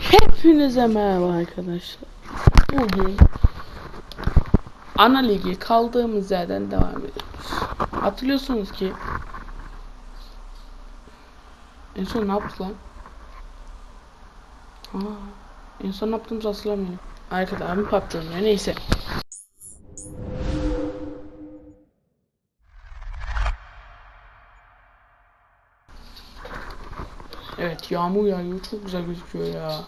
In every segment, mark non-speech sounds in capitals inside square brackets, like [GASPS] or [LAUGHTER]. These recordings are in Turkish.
Hepinize merhaba arkadaşlar. Bugün ana ligi kaldığımız yerden devam ediyoruz. Hatırlıyorsunuz ki en son ne yaptık lan? Aa, en son ne yaptığımızı hatırlamıyorum. Arkada abim PUBG oynuyor neyse. Evet yağmur yağıyor çok güzel gözüküyor ya.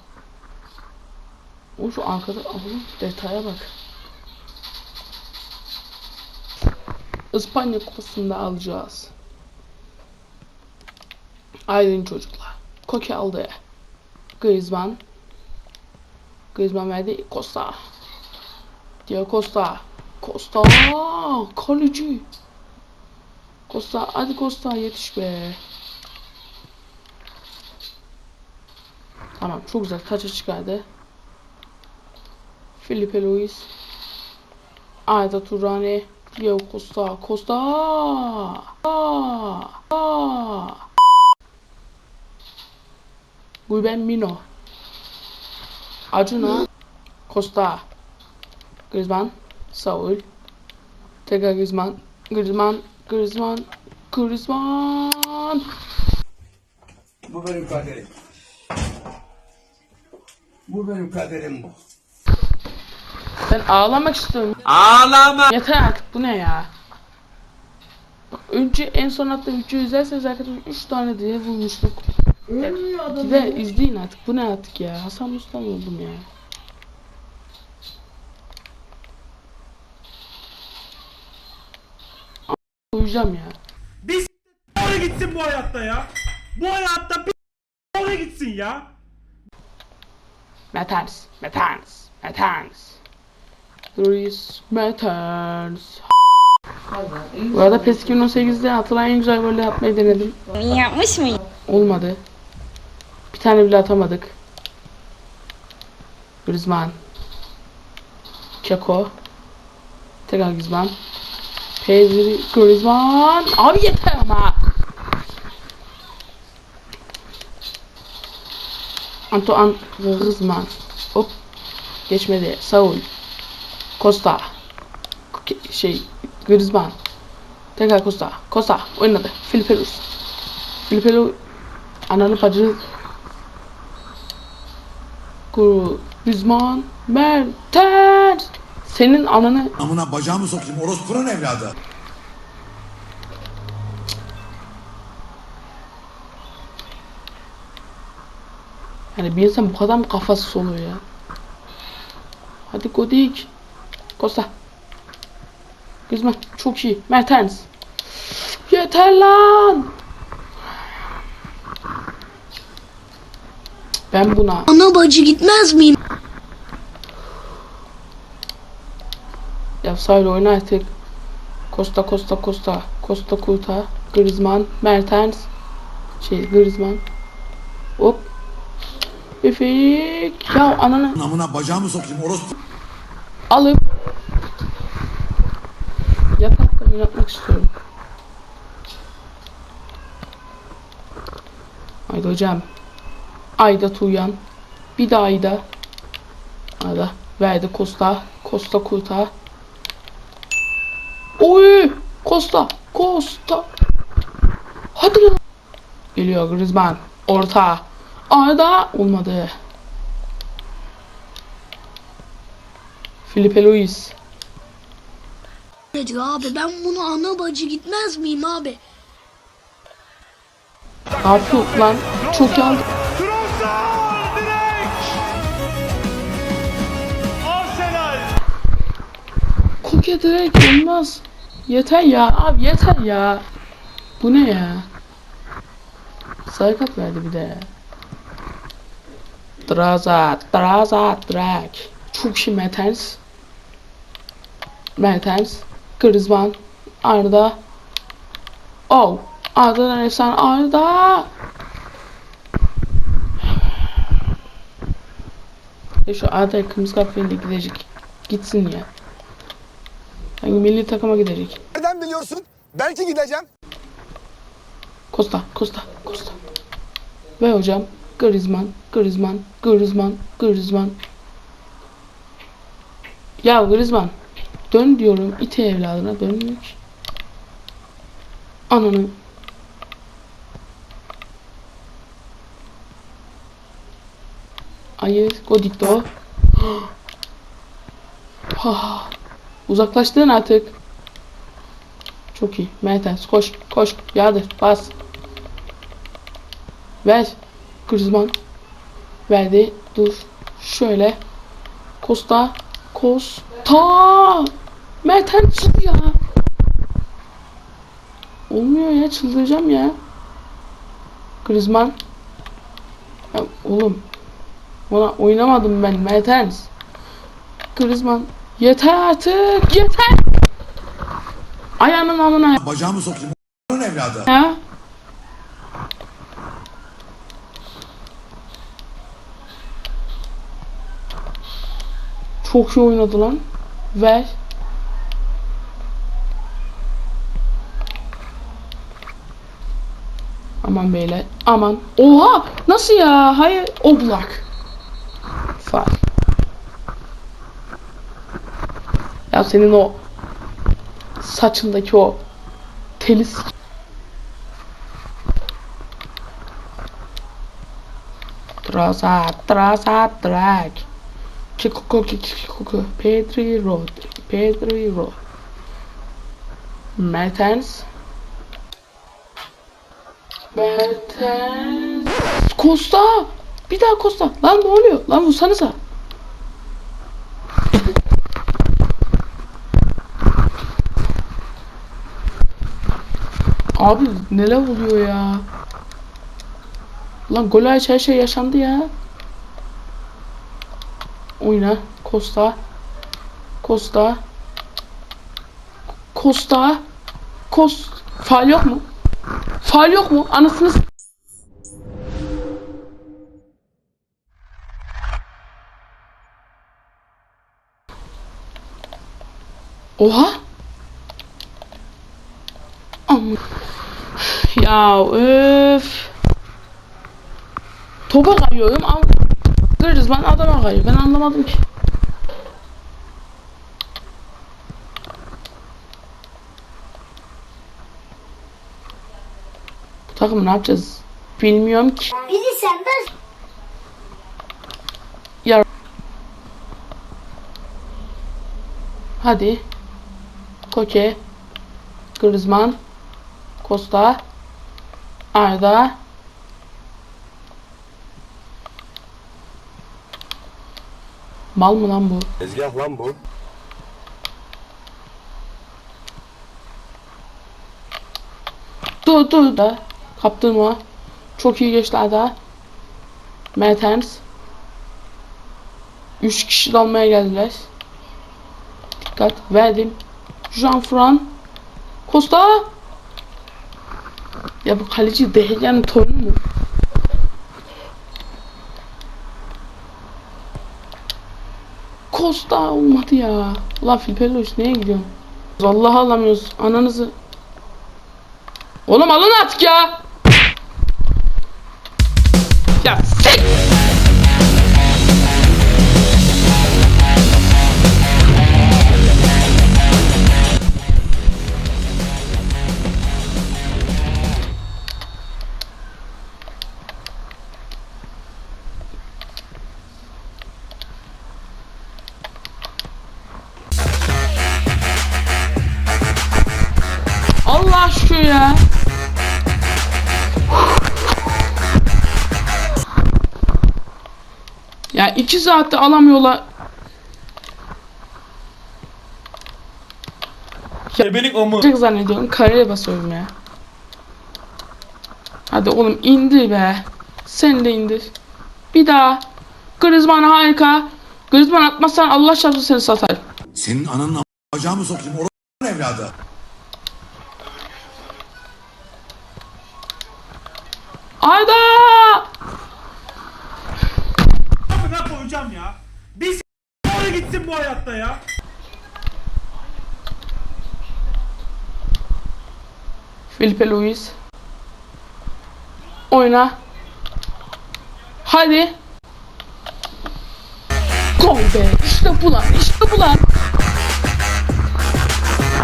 O şu arkada Allah'ım detaya bak. İspanya kupasında alacağız. Aydın çocuklar. Koke aldı. Griezmann. Griezmann verdi. Costa. Diego Costa. Costa. Kaleci. Costa. Hadi Costa yetiş be. Tamam çok güzel taça çıkardı. Felipe Luis. Arda Turane. Diego Costa. Costa. Aa. Ruben Mino. Acuna. Costa. Griezmann. Saul. Tekrar Griezmann. Griezmann. Griezmann. Griezmann. Bu benim kaderim. Bu benim kaderim bu. Ben ağlamak istiyorum. Ağlama. Yeter artık bu ne ya? Önce en son attığım videoyu izlerseniz arkadaşlar 3 tane diye vurmuştuk. Ölmüyor adam. De izleyin artık bu ne artık ya? Hasan Mustafa oldum ya. Uyuyacağım ya. Bir s*** gitsin bu hayatta ya. Bu hayatta bir s*** gitsin ya. Mertens, Mertens, Mertens. Luis Mertens. Bu arada PES 2018'de atılan en güzel golü atmayı denedim. Yapmış mıyım? Olmadı. Bir tane bile atamadık. Griezmann. Çako. Tekrar Griezmann. Pedri, Griezmann. Abi yeter ama. Antoine Griezmann. Hop. Geçmedi. Saul. Costa. Şey, Griezmann. Tekrar Costa. Costa oynadı. Filipe Luis. Filipe Luis Ananı bacı Griezmann Mertens Senin ananı Amına bacağımı sokayım orospunun evladı. Yani bir insan bu kadar mı kafası oluyor ya? Hadi Godik Costa. Griezmann çok iyi. Mertens. Yeter lan! Ben buna Ana bacı gitmez miyim? Ya sahil oyna artık. Costa Costa Costa. Costa Kurta Griezmann Mertens. Şey Griezmann. Hop Efek ya ananı Amına bacağımı sokayım orospu. alıp yatakta oynatmak istiyorum. Haydi hocam. Ayda Tuğyan. Bir de Ayda. Ayda. Verdi Costa. Costa Kurta. Oy! Costa! Costa! Hadi lan! Geliyor Griezmann. Orta. Ayda olmadı. Felipe Luis. Ne diyor abi ben bunu ana bacı gitmez miyim abi? Ne yapıyor lan? Çok aldı. Trossard direkt. Arsenal. Koke direkt olmaz. Yeter ya. Abi yeter ya. Bu ne ya? Sarı kart verdi bir de. Drazat. Drazat. Drag. Çok şey Mertens. Mertens. Griezmann. Arda. Oh. Arda'dan efsane. Arda. Ya şu Arda kırmızı de gidecek. Gitsin ya. Hangi milli takıma gidecek? Nereden biliyorsun? Belki gideceğim. Costa, Costa, Costa. Ver hocam. Griezmann, Griezmann, Griezmann, Griezmann. Ya Griezmann. Dön diyorum. ite evladına dönmüyor. Ananı. Hayır. Godito. [GASPS] Ha. Uzaklaştın artık. Çok iyi. Mertens koş koş yardır bas. Ver. Griezmann. Verdi. Dur. Şöyle. Costa. Costa. Mertens ya. Olmuyor ya çıldıracağım ya. Griezmann. Ya oğlum. Ona oynamadım ben Mertens. Griezmann. Yeter artık yeter. Ayağının alına Bacağımı sokayım. Evladı. ya. Çok iyi oynadı lan. Ver. Aman beyler. Aman. Oha! Nasıl ya? Hayır. Oblak. Far. Ya senin o saçındaki o telis Troza, troza, drag. Kiko, Pedri Road, Pedri Road. Mertens. Mertens. Costa. Bir daha Costa. Lan ne oluyor? Lan vursanıza. Abi neler oluyor ya? Lan gol her şey yaşandı ya. Oyna. Costa. Costa. Costa. Kos. Faal yok mu? Faal yok mu? Anasını Oha. Amma. Ya öf. Topa kayıyorum ama Griezmann adama kayıyor. Ben anlamadım ki. Bu takım ne yapacağız? Bilmiyorum ki. Bizi senden Ya Hadi. Koke. Griezmann. Costa. Arda. Mal mı lan bu? Tezgah lan bu. Dur dur da. Kaptırma. Çok iyi geçti Arda. Mertens. Üç kişi de almaya geldiler. Dikkat. Verdim. Jean Fran. Costa. Ya bu kaleci Dehya'nın torunu mu? Costa olmadı ya. Ulan Filipellos neye gidiyorsun? Vallahi alamıyoruz. Ananızı. Oğlum alın artık ya. Ya sik. Ya iki saatte alamıyorlar. Ebelik o mu? Çok zannediyorum kareye basıyorum ya. Hadi oğlum indir be. Sen de indir. Bir daha. Griezmann harika. Griezmann atmazsan Allah çarpsın seni satar. Senin ananın bacağımı sokayım. Onun evladı. Arda! Koyacağım ya. Bir s- gitsin bu hayatta ya. Felipe Luis. Oyna. Hadi. Gol be. İşte bu lan. İşte bu lan.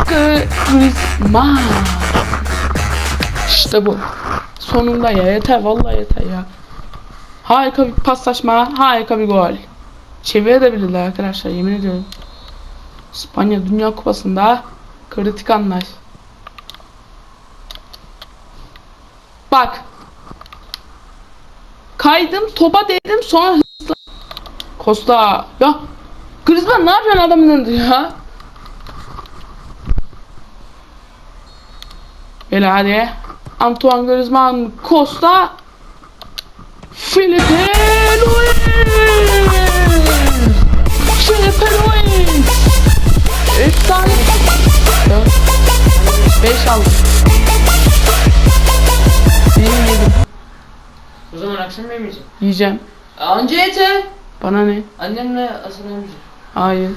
Griezmann. İşte bu. Sonunda ya yeter vallahi yeter ya. Harika bir paslaşma, harika bir gol. Çevirebilirler arkadaşlar yemin ediyorum. İspanya Dünya Kupası'nda kritik anlar. Bak. Kaydım, topa değdim sonra hızlı. Costa. Ya. Griezmann ne yapıyorsun adamın ya? Böyle hadi. Antoine Griezmann, Costa. Felipe Luis. Felipe Luis. Dört. Beş aldım. Benim yedim. O zaman akşam yemeyeceğim. Yiyeceğim. Anca yeter. Bana ne? Annemle Hasan amca. Hayır.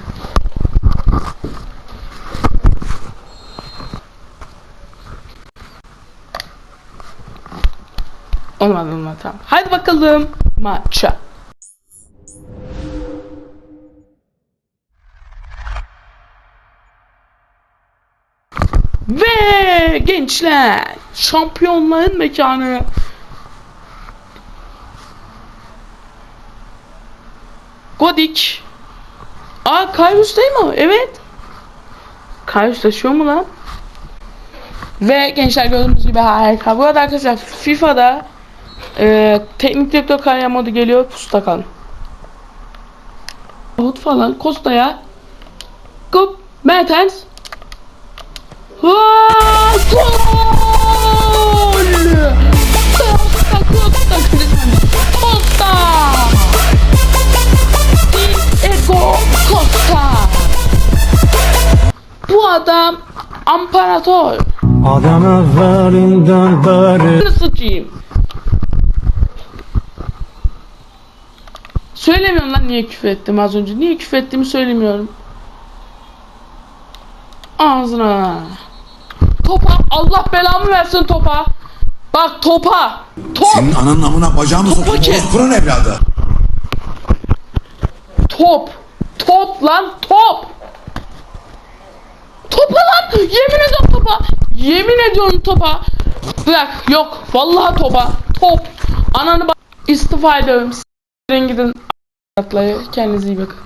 Olmadı olmadı tamam. Hadi bakalım maça. Ve gençler şampiyonların mekanı Godik Aa Kaius değil mi? Evet. Kaius taşıyor mu lan? Ve gençler gördüğünüz gibi harika. Bu arada arkadaşlar FIFA'da e, teknik direktör kariyer modu geliyor. Pusta kalın. Hut falan. Costa'ya. Gop. Mertens. Gol! Costa, Costa, Griezmann. Costa! Diego Costa. Bu adam amparator. Adam evvelinden beri sıçayım? Söylemiyorum lan niye küfür ettim az önce. Niye küfür ettiğimi söylemiyorum. Ağzına. Topa Allah belamı versin topa. Bak topa. Top. Senin ananın amına bacağımı sokayım. ki. Orospunun evladı. Top. Top lan top. Topa lan. Yemin ediyorum topa. Yemin ediyorum topa. Bırak yok. Vallahi topa. Top. Ananı bak. İstifa ediyorum. S**erin gidin. Kendinize iyi bakın.